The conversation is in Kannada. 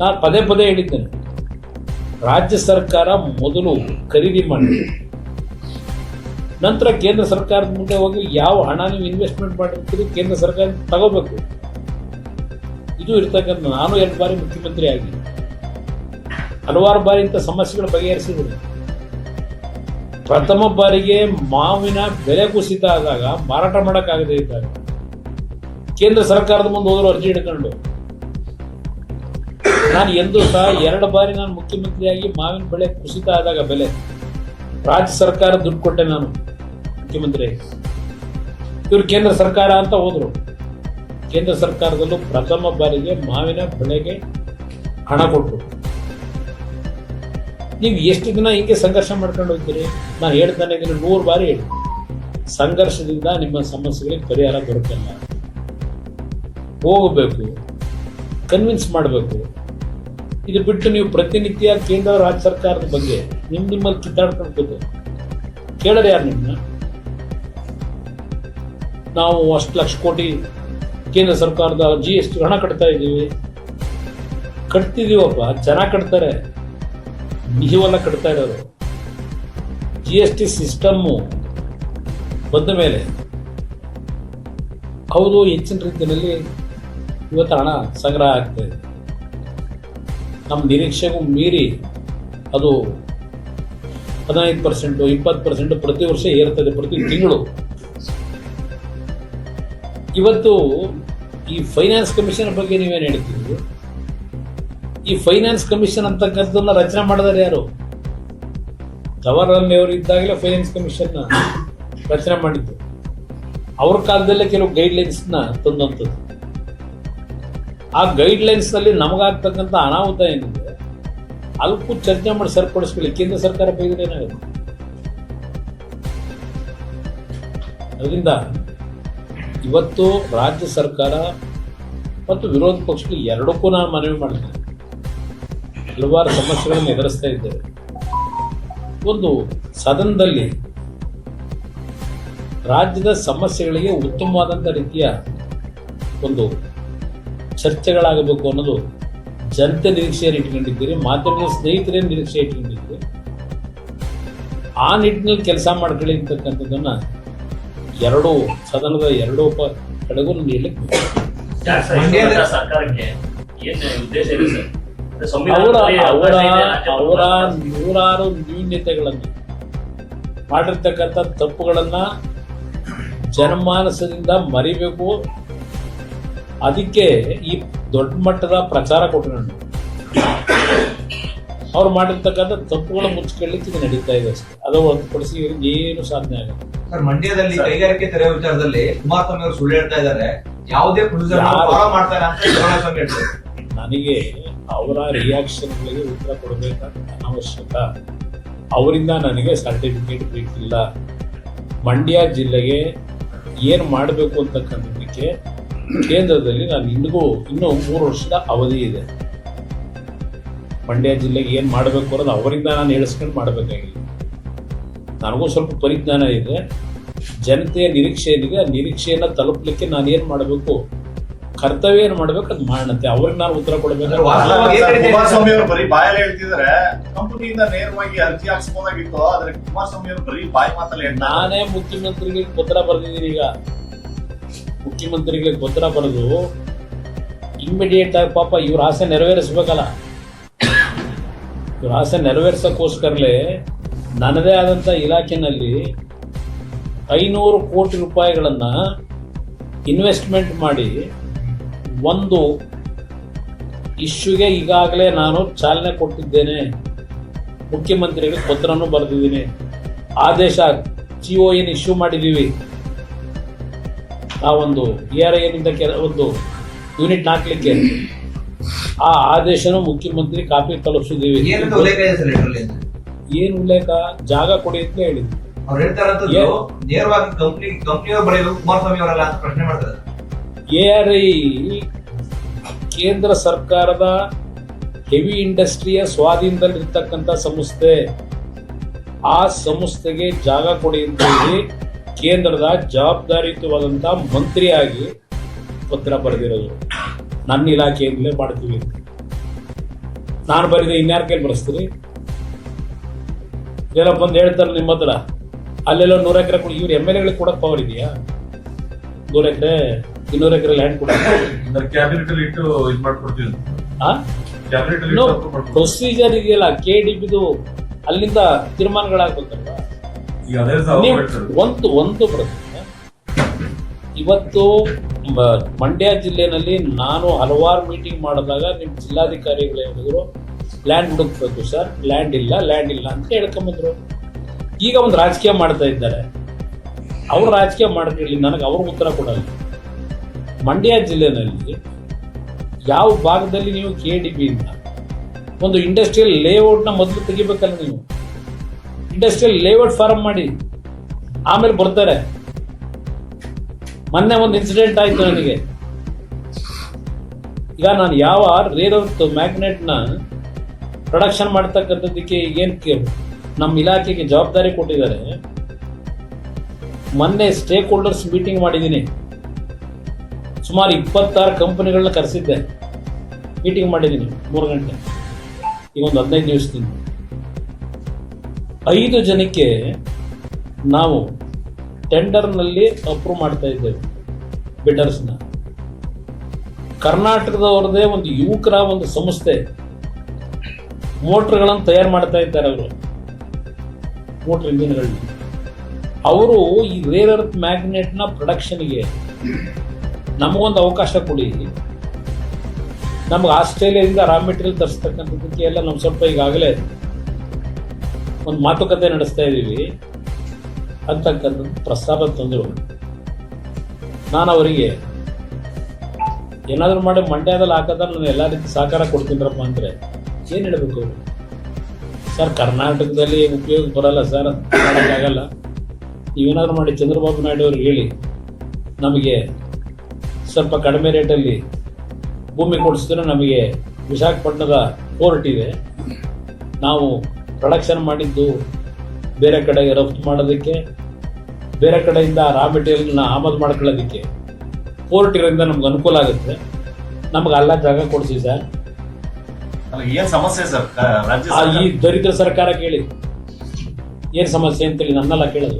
ನಾನು ಪದೇ ಪದೇ ಹೇಳಿದ್ದೇನೆ. ರಾಜ್ಯ ಸರ್ಕಾರ ಮೊದಲು ಖರೀದಿ ಮಾಡಿ ನಂತರ ಕೇಂದ್ರ ಸರ್ಕಾರದ ಮುಂದೆ ಹೋಗಿ ಯಾವ ಹಣ ನೀವು ಇನ್ವೆಸ್ಟ್ಮೆಂಟ್ ಮಾಡಿರ್ತೀರಿ ಕೇಂದ್ರ ಸರ್ಕಾರ ತಗೋಬೇಕು. ಇದು ಇರ್ತಕ್ಕಂಥ ನಾನು ಎರಡು ಬಾರಿ ಮುಖ್ಯಮಂತ್ರಿ ಆಗಿ ಹಲವಾರು ಬಾರಿ ಇಂಥ ಸಮಸ್ಯೆಗಳು ಬಗೆಹರಿಸಿದ್ದೀನಿ ಪ್ರಥಮ ಬಾರಿಗೆ ಮಾವಿನ ಬೆಲೆ ಕುಸಿತ ಆದಾಗ ಮಾರಾಟ ಮಾಡೋಕ್ಕಾಗದೇ ಇದ್ದಾಗ ಕೇಂದ್ರ ಸರ್ಕಾರದ ಮುಂದೆ ಹೋದ್ರು ಅರ್ಜಿ ಹಿಡ್ಕೊಂಡು. ನಾನು ಎಂದೂ ಸಹ ಎರಡು ಬಾರಿ ನಾನು ಮುಖ್ಯಮಂತ್ರಿಯಾಗಿ ಮಾವಿನ ಬೆಳೆ ಕುಸಿತ ಆದಾಗ ಬೆಲೆ. ರಾಜ್ಯ ಸರ್ಕಾರ ದುಡ್ಡು ಕೊಟ್ಟೆ ನಾನು ಮುಖ್ಯಮಂತ್ರಿ. ಇವರು ಕೇಂದ್ರ ಸರ್ಕಾರ ಅಂತ ಹೋದ್ರು. ಕೇಂದ್ರ ಸರ್ಕಾರದಲ್ಲೂ ಪ್ರಥಮ ಬಾರಿಗೆ ಮಾವಿನ ಬೆಳೆಗೆ ಹಣ ಕೊಟ್ಟರು ನೀವು ಎಷ್ಟು ದಿನ ಹಿಂಗೆ ಸಂಘರ್ಷ ಮಾಡ್ಕೊಂಡು ಹೋಗ್ತೀರಿ? ನಾನು ಹೇಳ್ತಾನೆ ನೂರು ಬಾರಿ ಹೇಳಿ. ಸಂಘರ್ಷದಿಂದ ನಿಮ್ಮ ಸಮಸ್ಯೆಗಳಿಗೆ ಪರಿಹಾರ ದೊರಕಲ್ಲ. ಹೋಗಬೇಕು ಕನ್ವಿನ್ಸ್ ಮಾಡಬೇಕು. ಇದು ಬಿಟ್ಟು ನೀವು ಪ್ರತಿನಿತ್ಯ ಕೇಂದ್ರ ರಾಜ್ಯ ಸರ್ಕಾರದ ಬಗ್ಗೆ ನಿಮ್ ನಿಮ್ಮಲ್ಲಿ ಕಿತ್ತಾಡ್ಕೊಂಡು ಕೂತು. ಕೇಳೋರು ಯಾರು ನಿಮ್ಮನ್ನ? ನಾವು ಅಷ್ಟು ಲಕ್ಷ ಕೋಟಿ ಕೇಂದ್ರ ಸರ್ಕಾರದ ಜಿ ಎಸ್ ಟಿ ಹಣ ಕಟ್ತಾ ಇದ್ದೀವಿ. ಕಟ್ತಿದೀವಪ್ಪ ಜನ ಕಟ್ತಾರೆ. ನೀವೆಲ್ಲ ಕಟ್ತಾ ಇರೋರು ಜಿ ಎಸ್ ಟಿ ಸಿಸ್ಟಮ್ಮು ಬಂದ ಮೇಲೆ ಹೌದು, ಹೆಚ್ಚಿನ ರೀತಿಯಲ್ಲಿ ಇವತ್ತು ಹಣ ಸಂಗ್ರಹ ಆಗ್ತಾ ಇದೆ. ನಮ್ಮ ನಿರೀಕ್ಷೆಗೂ ಮೀರಿ ಅದು ಹದಿನೈದು ಪರ್ಸೆಂಟು ಇಪ್ಪತ್ತು ಪರ್ಸೆಂಟು ಪ್ರತಿ ವರ್ಷ ಏರ್ತದೆ ಪ್ರತಿ ತಿಂಗಳು. ಇವತ್ತು ಈ ಫೈನಾನ್ಸ್ ಕಮಿಷನ್ ಬಗ್ಗೆ ನೀವೇನು ಹೇಳ್ತೀವಿ ಈ ಫೈನಾನ್ಸ್ ಕಮಿಷನ್ ಅಂತಕ್ಕಂಥದ್ದನ್ನ ರಚನೆ ಮಾಡಿದಾರೆ ಯಾರು? ಜವಾಹರ್ಲಾಲ್ ನೆಹರು ಇದ್ದಾಗಲೇ ಫೈನಾನ್ಸ್ ಕಮಿಷನ್ ರಚನೆ ಮಾಡಿದ್ದು. ಅವ್ರ ಕಾಲದಲ್ಲೇ ಕೆಲವು ಗೈಡ್ಲೈನ್ಸ್ನ ತಂದಂಥದ್ದು. ಆ ಗೈಡ್ಲೈನ್ಸ್ನಲ್ಲಿ ನಮಗಾಗ್ತಕ್ಕಂಥ ಅನಾಹುತ ಏನಿದೆ ಅಲ್ಪು ಚರ್ಚೆ ಮಾಡಿ ಸರಿಪಡಿಸ್ಕೊಳ್ಳಿ ಕೇಂದ್ರ ಸರ್ಕಾರ ಬೈದ್ರೆ ಏನಾಗುತ್ತೆ? ಅದರಿಂದ ಇವತ್ತು ರಾಜ್ಯ ಸರ್ಕಾರ ಮತ್ತು ವಿರೋಧ ಪಕ್ಷಗಳು ಎರಡಕ್ಕೂ ನಾನು ಮನವಿ ಮಾಡ್ತೇನೆ. ಹಲವಾರು ಸಮಸ್ಯೆಗಳನ್ನು ಎದುರಿಸ್ತಾ ಇದ್ದೇವೆ. ಒಂದು, ಸದನದಲ್ಲಿ ರಾಜ್ಯದ ಸಮಸ್ಯೆಗಳಿಗೆ ಉತ್ತಮವಾದಂಥ ರೀತಿಯ ಒಂದು ಚರ್ಚೆಗಳಾಗಬೇಕು ಅನ್ನೋದು ಜನತೆ ನಿರೀಕ್ಷೆಯನ್ನು ಇಟ್ಕೊಂಡಿದ್ದೀರಿ ಮಾಧ್ಯಮದ ಸ್ನೇಹಿತರೇ ನಿರೀಕ್ಷೆ ಇಟ್ಕೊಂಡಿದ್ದೀರಿ. ಆ ನಿಟ್ಟಿನಲ್ಲಿ ಕೆಲಸ ಮಾಡ್ಕೊಳ್ಳಿ ಅಂತಕ್ಕಂಥದ್ದನ್ನು ಎರಡು ಸದನದ ಎರಡೂ ಪ ಕಡೆಗೂ ನಾನು ಹೇಳಲಿಕ್ಕೆ ಸರ್ಕಾರಕ್ಕೆ ಏನ್ ಉದ್ದೇಶ ಇದೆ ಸರ್? ಅವರ ಸಂವಿಧಾನದಲ್ಲಿ ಅವರ. ನೂರಾರು ನ್ಯೂನ್ಯತೆಗಳನ್ನು ಮಾಡಿರ್ತಕ್ಕಂಥ ತಪ್ಪುಗಳನ್ನ ಜನಮಾನಸದಿಂದ ಮರಿಬೇಕು ಅದಕ್ಕೆ ಈ ದೊಡ್ಡ ಮಟ್ಟದ ಪ್ರಚಾರ ಕೊಟ್ಟರು ಅವ್ರು ಮಾಡಿರ್ತಕ್ಕಂಥ ತಪ್ಪುಗಳ ಮುಚ್ಕೊಳ್ಳಿಕ್ಕೆ ಇದು ನಡೀತಾ ಇದೆ ಅಷ್ಟೇ. ಅದು ಹೊರತುಪಡಿಸಿ ಇವ್ರಿಗೆ ಏನು ಸಾಧನೆ ಆಗುತ್ತೆ ಸರ್ ಮಂಡ್ಯದಲ್ಲಿ ಕೈಗಾರಿಕೆ ತೆರೆ ವಿಚಾರದಲ್ಲಿ ಕುಮಾರಸ್ವಾಮಿ ಅವರು ಸುಳ್ಳು ಹೇಳ್ತಾ ಇದ್ದಾರೆ. ಯಾವುದೇ? ಮಾಡ್ತಾರೆ ಅಂತ ನನಗೆ ಅವರ ರಿಯಾಕ್ಷನ್ಗಳಿಗೆ ಉತ್ತರ ಕೊಡಬೇಕಾದ ಅನವಶ್ಯಕ. ಅವರಿಂದ ನನಗೆ ಸರ್ಟಿಫಿಕೇಟ್ ಬೇಕಿಲ್ಲ ಮಂಡ್ಯ ಜಿಲ್ಲೆಗೆ ಏನು ಮಾಡಬೇಕು ಅಂತಕ್ಕಂಥದ್ದಕ್ಕೆ ಕೇಂದ್ರದಲ್ಲಿ ನಾನು ಇಂದಿಗೂ ಇನ್ನೂ ಮೂರು ವರ್ಷದ ಅವಧಿ ಇದೆ. ಮಂಡ್ಯ ಜಿಲ್ಲೆಗೆ ಏನು ಮಾಡಬೇಕು ಅನ್ನೋದು ಅವರಿಂದ ನಾನು ಹೇಳಿಸ್ಕೊಂಡು ಮಾಡಬೇಕಾಗಿಲ್ಲ. ನನಗೂ ಸ್ವಲ್ಪ ಪರಿಜ್ಞಾನ ಇದೆ. ಜನತೆಯ ನಿರೀಕ್ಷೆ ಏನಿದೆ ಆ ನಿರೀಕ್ಷೆಯನ್ನು ತಲುಪಲಿಕ್ಕೆ ನಾನು ಏನು ಮಾಡಬೇಕು? ಕರ್ತವ್ಯ ಏನು ಮಾಡಬೇಕು? ಅದು ಮಾಡಣತೆ ಅವ್ರಿಗೆ ನಾನು ಉತ್ತರ ಕೊಡಬೇಕು ಕುಮಾರಸ್ವಾಮಿ ಅವರು ಬರೀ ಬಾಯಲ್ಲಿ ಹೇಳ್ತಿದ್ರೆ ಕಂಪನಿಯಿಂದ ನೇರವಾಗಿ ಅರ್ಜಿ ಹಾಕ್ಸ್ಬೋದಾಗಿತ್ತು ಆದ್ರೆ ಕುಮಾರಸ್ವಾಮಿ ಅವರು ಬರೀ ಬಾಯಿ ಮಾತಲ್ಲ ನಾನೇ ಮುಖ್ಯಮಂತ್ರಿಗೆ ಪತ್ರ ಬರೆದಿದ್ದೀನಿ ಈಗ. ಮುಖ್ಯಮಂತ್ರಿಗೆ ಪತ್ರ ಬರೆದು ಇಮ್ಮಿಡಿಯೇಟ್ ಆಗಿ ಪಾಪ ಇವ್ರ ಆಸೆ ನೆರವೇರಿಸ್ಬೇಕಲ್ಲ. ಇವ್ರ ಆಸೆ ನೆರವೇರಿಸೋಕ್ಕೋಸ್ಕರಲೇ ನನ್ನದೇ ಆದಂಥ ಇಲಾಖೆನಲ್ಲಿ ಐನೂರು ಕೋಟಿ ರೂಪಾಯಿಗಳನ್ನು ಇನ್ವೆಸ್ಟ್ಮೆಂಟ್ ಮಾಡಿ ಒಂದು ಇಶ್ಯೂಗೆ ಈಗಾಗಲೇ ನಾನು ಚಾಲನೆ ಕೊಟ್ಟಿದ್ದೇನೆ. ಮುಖ್ಯಮಂತ್ರಿಗಳಿಗೆ ಪತ್ರನೂ ಬರೆದಿದ್ದೀನಿ. ಆದೇಶ ಜಿ ಒ ಇಶ್ಯೂ ಮಾಡಿದ್ದೀವಿ. ಆ ಒಂದು ಇ ಆರ್ ಐನಿಂದ ಕೆಲ ಒಂದು ಯೂನಿಟ್ ಹಾಕ್ಲಿಕ್ಕೆ ಆ ಆದೇಶನೂ ಮುಖ್ಯಮಂತ್ರಿ ಕಾಪಿ ತಲುಪಿಸಿದ್ದೀವಿ. ಏನು ಉಲ್ಲೇಖ ಜಾಗ ಕೊಡಿ ಅಂತ ಹೇಳಿದ್ರು ಅವ್ರು ಹೇಳ್ತಾ ನೇರವಾಗಿ ಕಂಪ್ನಿ ಕಂಪ್ನಿಯವ್ರು ಬರೆಯಬೇಕು ಕುಮಾರಸ್ವಾಮಿ ಅವರಲ್ಲ ಅಂತ ಪ್ರಶ್ನೆ ಮಾಡ್ತಾರೆ. ಎ ಆರ್ ಐ ಕೇಂದ್ರ ಸರ್ಕಾರದ ಹೆವಿ ಇಂಡಸ್ಟ್ರಿಯ ಸ್ವಾಧೀನದಲ್ಲಿರ್ತಕ್ಕಂಥ ಸಂಸ್ಥೆ. ಆ ಸಂಸ್ಥೆಗೆ ಜಾಗ ಕೊಡಿ ಅಂತ ಹೇಳಿ ಕೇಂದ್ರದ ಜವಾಬ್ದಾರಿಯುತವಾದಂಥ ಮಂತ್ರಿಯಾಗಿ ಪತ್ರ ಬರೆದಿರೋದು. ನನ್ನ ಇಲಾಖೆಯಿಂದಲೇ ಮಾಡ್ತೀವಿ. ನಾನು ಬರೀದೆ ಇನ್ಯಾರ ಕೈಲಿ ಬರೆಸ್ತೀರಿ ಏನಪ್ಪ ಬಂದು ಹೇಳ್ತಾರೆ ನಿಮ್ಮ ಹತ್ರ. ಅಲ್ಲೆಲ್ಲ ನೂರ ಎಕರೆ ಕೊಡಿ ಇವ್ರು ಎಂ ಎಲ್ ಎಗಳಿಗೆ ಕೊಡಕ್ ಪವರ್ ಇದೆಯಾ? ನೂರ ಎಕರೆ ಇನ್ನೂರು ಎಕರೆ ಲ್ಯಾಂಡ್ ಕೊಡ. ಕ್ಯಾಬಿನೆಟ್ ಅಲ್ಲಿ ಇಟ್ಟು ಇದ್ ಮಾಡ್ಕೊಡ್ತೀವಿ ಆ? ಕ್ಯಾಬಿನೆಟ್ ಅಲ್ಲಿ ನೋ ಇಟ್ಟು approve ಮಾಡ್ಕೊಡ್ತೀವಿ. ಪ್ರೊಸೀಜರ್ ಇದೆಯಲ್ಲ ಕೆ ಡಿ ಬಿದು ಅಲ್ಲಿಂದ ತೀರ್ಮಾನಗಳಾಗ್ಬೇಕಲ್ವಾ? ಒಂದು ಒಂದು ಪ್ರಶ್ನೆ. ಇವತ್ತು ಮಂಡ್ಯ ಜಿಲ್ಲೆನಲ್ಲಿ ನಾನು ಹಲವಾರು ಮೀಟಿಂಗ್ ಮಾಡಿದಾಗ ನಿಮ್ಮ ಜಿಲ್ಲಾಧಿಕಾರಿಗಳು ಹೇಳಿದ್ರು ಲ್ಯಾಂಡ್ ಹುಡುಕ್ಬೇಕು ಸರ್ ಲ್ಯಾಂಡ್ ಇಲ್ಲ ಲ್ಯಾಂಡ್ ಇಲ್ಲ ಅಂತ ಹೇಳ್ಕೊಂಬಂದ್ರು. ಈಗ ಒಂದು ರಾಜಕೀಯ ಮಾಡ್ತಾ ಇದ್ದಾರೆ. ಅವ್ರು ರಾಜಕೀಯ ಮಾಡ್ತಿರ್ಲಿ ನನಗೆ ಅವ್ರ ಉತ್ತರ ಕೊಡಲ್ಲ. ಮಂಡ್ಯ ಜಿಲ್ಲೆನಲ್ಲಿ ಯಾವ ಭಾಗದಲ್ಲಿ ನೀವು ಕೆ ಡಿ ಬಿಯಿಂದ ಒಂದು ಇಂಡಸ್ಟ್ರಿಯಲ್ ಲೇಔಟ್ನ ಮೊದಲು ತೆಗಿಬೇಕಲ್ಲ ನೀವು? ಇಂಡಸ್ಟ್ರಿಯಲ್ ಲೇಔಟ್ ಫಾರ್ಮ್ ಮಾಡಿ ಆಮೇಲೆ ಬರ್ತಾರೆ. ಮೊನ್ನೆ ಒಂದು ಇನ್ಸಿಡೆಂಟ್ ಆಯ್ತು ನನಗೆ. ಈಗ ನಾನು ಯಾವ ರೇರ್ ಅರ್ತ್ ಮ್ಯಾಗ್ನೆಟ್ನ ಪ್ರೊಡಕ್ಷನ್ ಮಾಡ್ತಕ್ಕಂಥದ್ದಕ್ಕೆ ಏನು ನಮ್ಮ ಇಲಾಖೆಗೆ ಜವಾಬ್ದಾರಿ ಕೊಟ್ಟಿದ್ದಾರೆ. ಮೊನ್ನೆ ಸ್ಟೇಕ್ ಹೋಲ್ಡರ್ಸ್ ಮೀಟಿಂಗ್ ಮಾಡಿದ್ದೀನಿ. ಸುಮಾರು ಇಪ್ಪತ್ತಾರು ಕಂಪನಿಗಳನ್ನ ಕರೆಸಿದ್ದೆ. ಮೀಟಿಂಗ್ ಮಾಡಿದ್ದೀನಿ ಮೂರು ಗಂಟೆ. ಈಗ ಒಂದು ಹದಿನೈದು ದಿವಸದಿಂದ ಐದು ಜನಕ್ಕೆ ನಾವು ಟೆಂಡರ್ನಲ್ಲಿ ಅಪ್ರೂವ್ ಮಾಡ್ತಾ ಇದ್ದೇವೆ ಬಿಡರ್ಸ್ನ ಕರ್ನಾಟಕದವ್ರದೇ ಒಂದು ಯುವಕರ ಒಂದು ಸಂಸ್ಥೆ. ಮೋಟ್ರ್ಗಳನ್ನು ತಯಾರು ಮಾಡ್ತಾ ಇದ್ದಾರೆ ಅವರು. ಮೋಟ್ರ್ ಇಂಜಿನ್ಗಳನ್ನ. ಅವರು ಈ ರೇರ್ ಅರ್ತ್ ಮ್ಯಾಗ್ನೆಟ್ನ ಪ್ರೊಡಕ್ಷನ್ಗೆ ನಮಗೊಂದು ಅವಕಾಶ ಕೊಡಿ. ನಮ್ಗೆ ಆಸ್ಟ್ರೇಲಿಯಾದಿಂದ ರಾ ಮೆಟೀರಿಯಲ್ ತರಿಸ್ತಕ್ಕಂಥದ್ದಕ್ಕೆ ಎಲ್ಲ ನಮ್ಗೆ ಸ್ವಲ್ಪ ಈಗಾಗಲೇ ಒಂದು ಮಾತುಕತೆ ನಡೆಸ್ತಾ ಇದ್ದೀವಿ. ಅಂತಕ್ಕಂಥದ್ದು ಪ್ರಸ್ತಾಪ ತಂದರು ನಾನು ಅವರಿಗೆ ಏನಾದರೂ ಮಾಡಿ ಮಂಡ್ಯದಲ್ಲಿ ಹಾಕೋದ್ರೆ ನಾನು ಎಲ್ಲ ರೀತಿ ಸಹಕಾರ ಕೊಡ್ತೀನಿರಪ್ಪ ಅಂದರೆ ಏನು ಹೇಳಬೇಕು ಅವರು? ಸರ್, ಕರ್ನಾಟಕದಲ್ಲಿ ಉಪಯೋಗ ಬರಲ್ಲ ಸರ್ ಮಾಡೋಕ್ಕಾಗಲ್ಲ ನೀವೇನಾದರೂ ಮಾಡಿ ಚಂದ್ರಬಾಬು ನಾಯ್ಡು ಅವ್ರಿಗೆ ಹೇಳಿ. ನಮಗೆ ಸ್ವಲ್ಪ ಕಡಿಮೆ ರೇಟಲ್ಲಿ ಭೂಮಿ ಕೊಡಿಸಿದ್ರೆ ನಮಗೆ ವಿಶಾಖಪಟ್ಟಣದ ಪೋರ್ಟ್ ಇದೆ. ನಾವು ಪ್ರೊಡಕ್ಷನ್ ಮಾಡಿದ್ದು ಬೇರೆ ಕಡೆಗೆ ರಫ್ತು ಮಾಡೋದಕ್ಕೆ ಬೇರೆ ಕಡೆಯಿಂದ ರಾ ಮೆಟೀರಿಯಲ್ನ ಆಮದು ಮಾಡ್ಕೊಳ್ಳೋದಕ್ಕೆ ಪೋರ್ಟ್ ಇರೋದ್ರಿಂದ ನಮ್ಗೆ ಅನುಕೂಲ ಆಗುತ್ತೆ. ನಮ್ಗೆ ಅಲ್ಲ ಜಾಗ ಕೊಡಿಸಿ ಸರ್. ಏನ್ ಸಮಸ್ಯೆ ಸರ್? ರಾಜ್ಯ ಈ ದರಿದ್ರ ಸರ್ಕಾರ ಕೇಳಿ. ಏನು ಸಮಸ್ಯೆ ಅಂತೇಳಿ ನನ್ನೆಲ್ಲ ಕೇಳೋದು.